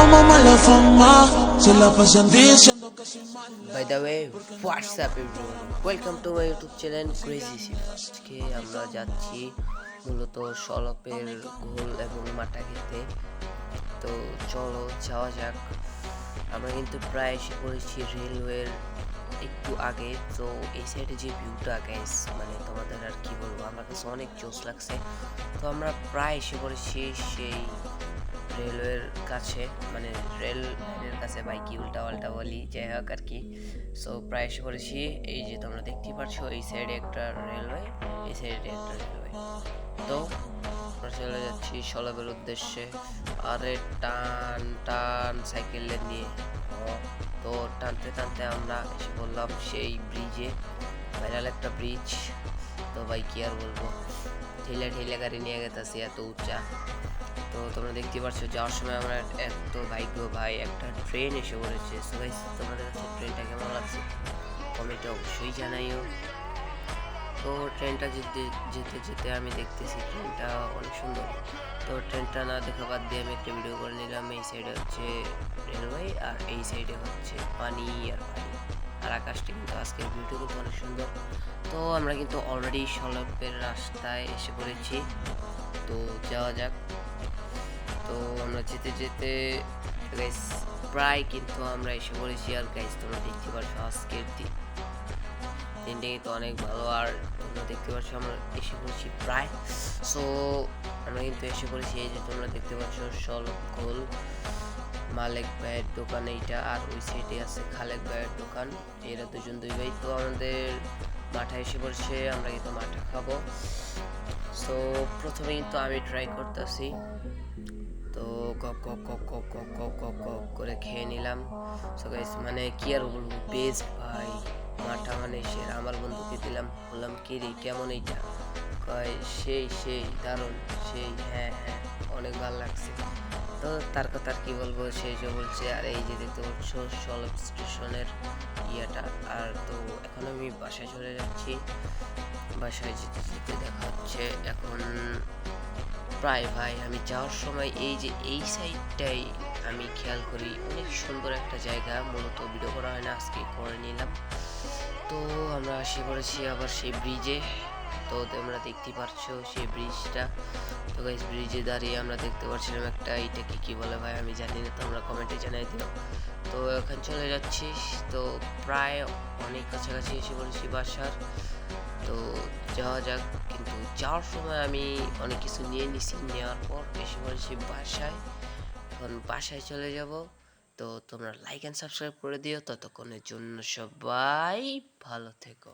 fama, mala fama. Se la pasan diciendo que soy malo. By the way WhatsApp everyone welcome to my YouTube channel crazy Saif আজকে আমরা যাচ্ছি মূলত সলপের ঘোল এবং মাটা খেতে। তো চলো যাওয়া যাক। আমরা কিন্তু প্রায় এসে পড়েছি রেলওয়ের একটু আগে। তো এই সাইডে যে ভিউটা গাইস মানে তোমাদের আর কি বলব আমার কাছে অনেক জোস লাগছে। তো আমরা প্রায় এসে পড়েছি সেই রেলওয়ের কাছে মানে রেল লাইনের কাছে বাইকি উল্টা পাল্টা বলি, যাই হোক আর কি। সো প্রায় এসে পড়েছি এই যে তোমরা দেখতেই পাচ্ছ, এই সাইডে একটা রেলওয়ে এই সাইডে একটা রেলওয়ে তো, আমরা চলে যাচ্ছি সলবের উদ্দেশ্যে। আরে, টান টান সাইকেল নিয়ে। তো টানতে টানতে আমরা এসে বললাম সেই ব্রিজে ভাইরাল একটা ব্রিজ তো ভাই, কি আর বলব? ঠেলে ঠেলে গাড়ি নিয়ে গেতেছি এত উঁচা তো তোমরা দেখতে পাচ্ছ যাওয়ার সময় আমরা এত ভাগ্য ভাই, একটা ট্রেন এসে পড়েছে। সো তোমাদের কাছে ট্রেনটা কেমন লাগছে? কমেন্টে অবশ্যই জানাইও। তো ট্রেনটা যেতে যেতে যেতে আমি দেখতেছি ট্রেনটা অনেক সুন্দর। তো ট্রেনটা না দেখা বাদ দিয়ে আমি একটা ভিডিও করে নিলাম। এই সাইডে হচ্ছে রেলওয়ে আর এই সাইডে হচ্ছে পানি আর আর আকাশটা কিন্তু আজকের কিন্তু অনেক সুন্দর। তো আমরা কিন্তু অলরেডি সলপের রাস্তায় এসে পড়েছি। তো যাওয়া যাক। তো আমরা যেতে যেতে প্রায় কিন্তু আমরা এসে পড়েছি। আর গাইস তোমরা দেখতে পাচ্ছ আজকের দিন। দিনটা কিন্তু অনেক ভালো। আর তোমরা দেখতে পাচ্ছ আমরা এসে পড়েছি প্রায়। সো আমরা কিন্তু এসে পড়েছি। এই যে তোমরা দেখতে পাচ্ছ সলকল মালেক ভাইয়ের দোকান এইটা, আর ওই সাইডে আছে খালেক ভাইয়ের দোকান। এরা দুজন দুই ভাই। তো আমাদের মাঠে এসে পড়ছে আমরা কিন্তু মাঠে খাব। সো প্রথমে কিন্তু আমি ট্রাই করতেছি। তো কক কক কক কক কক কক কক করে খেয়ে নিলাম। সো গাইস মানে কি আর বলব? বেস্ট ভাই। মাঠা মানে সে আমার বন্ধুকে দিলাম। বললাম, কি রে, কেমন এইটা? কয়, সেই সেই, দারুণ। সেই হ্যাঁ হ্যাঁ অনেক ভালো লাগছে। তো তার কথা আর কি বলব, সে যে বলছে, আর এই যে দেখতে পাচ্ছ সলভ স্টেশনের ইয়েটা। আর তো এখন আমি বাসায় চলে যাচ্ছি। বাসায় যেতে যেতে দেখা হচ্ছে এখন প্রায় ভাই, আমি যাওয়ার সময় এই যে এই সাইডটাই আমি খেয়াল করি, অনেক সুন্দর একটা জায়গা, মূলত ভিডিও করা হয় না, আজকে করে নিলাম। তো আমরা এসে পড়েছি আবার সেই ব্রিজে তো তোমরা দেখতে পাচ্ছ সেই ব্রিজটা তো গাইস ব্রিজে দাঁড়িয়ে আমরা দেখতে পাচ্ছিলাম একটা এইটাকে কি কি বলে ভাই? আমি জানি না, তোমরা কমেন্টে জানাই দিও। তো এখন চলে যাচ্ছি। তো প্রায় অনেক কাছাকাছি এসে পড়েছি বাসার। তো যাওয়া যাক, কিন্তু যাওয়ার সময় আমি অনেক কিছু নিয়ে নিছি। নেওয়ার পর এসে পড়েছি বাসায়। এখন বাসায় চলে যাব। তো তোমরা লাইক অ্যান্ড সাবস্ক্রাইব করে দিও। ততক্ষণের জন্য সবাই ভালো থেকো।